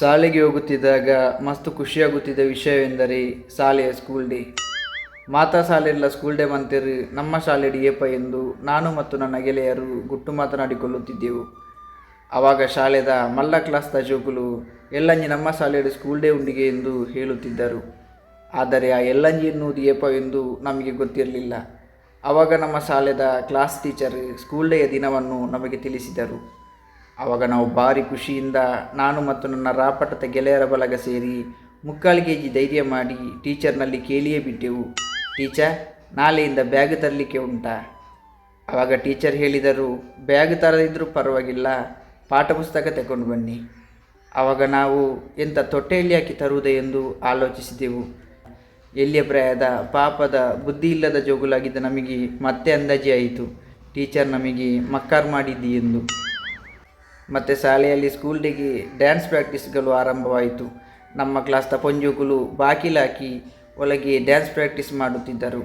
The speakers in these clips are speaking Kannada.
ಶಾಲೆಗೆ ಹೋಗುತ್ತಿದ್ದಾಗ ಮಸ್ತ್ ಖುಷಿಯಾಗುತ್ತಿದ್ದ ವಿಷಯವೆಂದರೆ ಶಾಲೆಯ ಸ್ಕೂಲ್ ಡೇ ಮಾತಾ ಶಾಲೆಲ್ಲ ಸ್ಕೂಲ್ ಡೇ ಬಂತಿರು ನಮ್ಮ ಶಾಲೆ ಡಿಯಪ್ಪ ಎಂದು ನಾನು ಮತ್ತು ನನ್ನ ಗೆಳೆಯರು ಗುಟ್ಟು ಮಾತನಾಡಿಕೊಳ್ಳುತ್ತಿದ್ದೆವು. ಆವಾಗ ಶಾಲೆದ ಮಲ್ಲ ಕ್ಲಾಸ್ದ ಜೋಗುಲು ಎಲ್ಲಂಜಿ ನಮ್ಮ ಶಾಲೆಯಲ್ಲಿ ಸ್ಕೂಲ್ ಡೇ ಉಂಡಿಗೆ ಎಂದು ಹೇಳುತ್ತಿದ್ದರು. ಆದರೆ ಆ ಎಲ್ಲಂಜಿ ಎನ್ನುವುದು ಎಂದು ನಮಗೆ ಗೊತ್ತಿರಲಿಲ್ಲ. ಆವಾಗ ನಮ್ಮ ಶಾಲೆದ ಕ್ಲಾಸ್ ಟೀಚರ್ ಸ್ಕೂಲ್ ಡೇಯ ದಿನವನ್ನು ನಮಗೆ ತಿಳಿಸಿದರು. ಆವಾಗ ನಾವು ಭಾರಿ ಖುಷಿಯಿಂದ ನಾನು ಮತ್ತು ನನ್ನ ರಾಪಟದ ಗೆಳೆಯರ ಬಲಗ ಸೇರಿ ಮುಕ್ಕಾಲು ಕೆ ಜಿ ಧೈರ್ಯ ಮಾಡಿ ಟೀಚರ್ನಲ್ಲಿ ಕೇಳಿಯೇ ಬಿಟ್ಟೆವು ಟೀಚರ್, ನಾಳೆಯಿಂದ ಬ್ಯಾಗ್ ತರಲಿಕ್ಕೆ ಉಂಟಾ? ಆವಾಗ ಟೀಚರ್ ಹೇಳಿದರು, ಬ್ಯಾಗ್ ತರದಿದ್ದರೂ ಪರವಾಗಿಲ್ಲ, ಪಾಠ ಪುಸ್ತಕ ತಗೊಂಡು ಬನ್ನಿ. ಆವಾಗ ನಾವು ಎಂಥ ತೊಟ್ಟೆಯಲ್ಲಿ ಹಾಕಿ ತರುವುದೇ? ಎಂದು ಆಲೋಚಿಸಿದೆವು. ಎಲ್ಲಿಯ ಪ್ರಾಯದ ಪಾಪದ ಬುದ್ಧಿ ಇಲ್ಲದ ಜೋಗುಲಾಗಿದ್ದ ನಮಗೆ ಮತ್ತೆ ಅಂದಾಜಿ ಆಯಿತು. ಟೀಚರ್, ನಮಗೆ ಮಕ್ಕಾರ್ ಮಾಡಿದ್ದಿ ಎಂದು. ಮತ್ತು ಶಾಲೆಯಲ್ಲಿ ಸ್ಕೂಲ್ ಡೇಗೆ ಡ್ಯಾನ್ಸ್ ಪ್ರಾಕ್ಟೀಸ್ಗಳು ಆರಂಭವಾಯಿತು. ನಮ್ಮ ಕ್ಲಾಸ್ದ ತಪಂಜುಗಳು ಬಾಕಿಲಾಕಿ ಒಳಗೆ ಡ್ಯಾನ್ಸ್ ಪ್ರಾಕ್ಟೀಸ್ ಮಾಡುತ್ತಿದ್ದರು.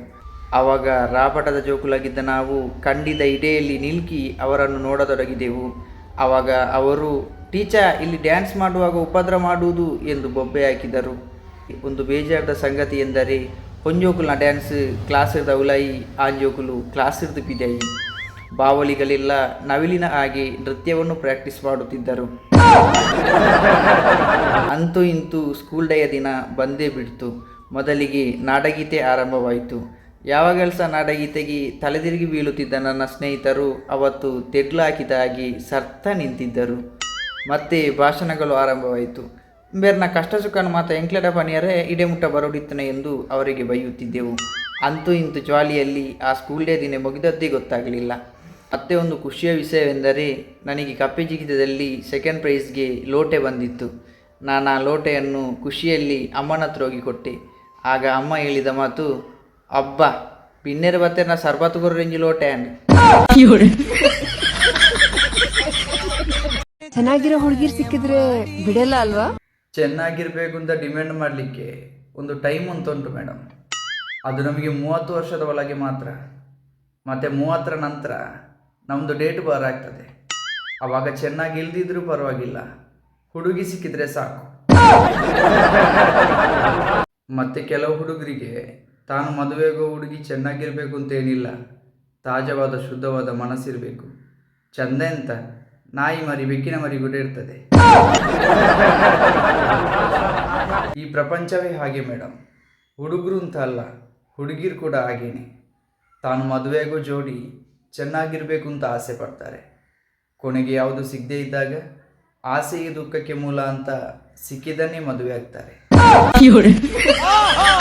ಆವಾಗ ರಾಪಟದ ಜೋಕುಲಾಗಿದ್ದ ನಾವು ಕಂಡಿದ ಇಡೆಯಲ್ಲಿ ನಿಲ್ಕಿ ಅವರನ್ನು ನೋಡತೊಡಗಿದೆವು. ಆವಾಗ ಅವರು ಟೀಚರ್ ಇಲ್ಲಿ ಡ್ಯಾನ್ಸ್ ಮಾಡುವಾಗ ಉಪದ್ರ ಮಾಡುವುದು ಎಂದು ಬೊಬ್ಬೆ ಹಾಕಿದರು. ಒಂದು ಬೇಜಾರದ ಸಂಗತಿ ಎಂದರೆ ಹೊಂಜೋಕುಲ್ನ ಡ್ಯಾನ್ಸ್ ಕ್ಲಾಸ್ ಇರ್ದ ಉಲಾಯಿ ಆಂಜೋಕುಲು ಕ್ಲಾಸ್ ಇರ್ದು ಪಿದಾಯಿ ಬಾವಲಿಗಳೆಲ್ಲ, ನವಿಲಿನ ಆಗಿ ನೃತ್ಯವನ್ನು ಪ್ರಾಕ್ಟೀಸ್ ಮಾಡುತ್ತಿದ್ದರು. ಅಂತೂ ಇಂತೂ ಸ್ಕೂಲ್ ಡೇಯ ದಿನ ಬಂದೇ ಬಿಡ್ತು. ಮೊದಲಿಗೆ ನಾಡಗೀತೆ ಆರಂಭವಾಯಿತು. ಯಾವಾಗಲೂ ಸಹ ನಾಡಗೀತೆಗೆ ತಲೆದಿರುಗಿ ಬೀಳುತ್ತಿದ್ದ ನನ್ನ ಸ್ನೇಹಿತರು ಅವತ್ತು ತೆಡ್ಲು ಹಾಕಿದ ಸರ್ತ ನಿಂತಿದ್ದರು. ಮತ್ತೆ ಭಾಷಣಗಳು ಆರಂಭವಾಯಿತು. ಬೇರ್ನ ಕಷ್ಟ ಸುಖನ ಮಾತ ಎಂಕ್ಲೆಡ ಪನಿಯರೇ, ಇಡೆಮುಟ್ಟ ಬರೋಡಿತ್ತನೆ ಎಂದು ಅವರಿಗೆ ಬೈಯುತ್ತಿದ್ದೆವು ಅಂತೂ ಇಂತು ಜ್ವಾಲಿಯಲ್ಲಿ ಆ ಸ್ಕೂಲ್ ಡೇ ದಿನ ಮುಗಿದದ್ದೇ ಗೊತ್ತಾಗಲಿಲ್ಲ. ಮತ್ತೆ ಒಂದು ಖುಷಿಯ ವಿಷಯವೆಂದರೆ ನನಗೆ ಕಪ್ಪೆ ಜಿಗಿತದಲ್ಲಿ ಸೆಕೆಂಡ್ ಪ್ರೈಸ್ಗೆ ಲೋಟೆ ಬಂದಿತ್ತು. ನಾನು ಆ ಲೋಟೆಯನ್ನು ಖುಷಿಯಲ್ಲಿ ಅಮ್ಮನ ಹತ್ರ ಹೋಗಿ ಕೊಟ್ಟೆ. ಆಗ ಅಮ್ಮ ಹೇಳಿದ ಮಾತು ಅಬ್ಬ ಪಿನ್ನೆರ ಬತ್ತೆ ನಾ ಗುರು ರೇಂಜ್ ಲೋಟೆ ಅಂದ್ರೆ ಚೆನ್ನಾಗಿರೋ ಹುಡುಗಿರ್ ಸಿಕ್ಕಿದ್ರೆ ಬಿಡಲ್ಲ ಅಲ್ವಾ? ಚೆನ್ನಾಗಿರ್ಬೇಕು ಅಂತ ಡಿಮ್ಯಾಂಡ್ ಮಾಡ್ಲಿಕ್ಕೆ ಒಂದು ಟೈಮ್ ಅಂತ ಉಂಟು ಮೇಡಮ್ ಅದು ನಮಗೆ ಮೂವತ್ತು ವರ್ಷದ ಒಳಗೆ ಮಾತ್ರ. ಮತ್ತೆ ಮೂವತ್ತರ ನಂತರ ನಮ್ಮದು ಡೇಟ್ ಬಾರ್ ಆಗ್ತದೆ ಆವಾಗ ಚೆನ್ನಾಗಿ ಇಲ್ದಿದ್ರೂ ಪರವಾಗಿಲ್ಲ. ಹುಡುಗಿ ಸಿಕ್ಕಿದ್ರೆ ಸಾಕು. ಮತ್ತೆ ಕೆಲವು ಹುಡುಗರಿಗೆ ತಾನು ಮದುವೆಗೋ ಹುಡುಗಿ ಚೆನ್ನಾಗಿರಬೇಕು ಅಂತ ಏನಿಲ್ಲ ತಾಜವಾದ, ಶುದ್ಧವಾದ ಮನಸ್ಸಿರಬೇಕು. ಚಂದ ಎಂತ? ನಾಯಿ ಮರಿ, ಬೆಕ್ಕಿನ ಮರಿ ಕೂಡ ಇರ್ತದೆ. ಈ ಪ್ರಪಂಚವೇ ಹಾಗೆ ಮೇಡಮ್ ಹುಡುಗರು ಅಂತ ಅಲ್ಲ, ಹುಡುಗಿರು ಕೂಡ ಹಾಗೇನೆ. ತಾನು ಮದುವೆಗೂ ಜೋಡಿ ಚೆನ್ನಾಗಿರಬೇಕು ಅಂತ ಆಸೆ ಪಡ್ತಾರೆ. ಕೊನೆಗೆ ಯಾವುದು ಸಿಗದೇ ಇದ್ದಾಗ ಆಸೆಗೆ ದುಃಖಕ್ಕೆ ಮೂಲ ಅಂತ ಸಿಕ್ಕಿದನ್ನೇ ಮದುವೆ ಆಗ್ತಾರೆ.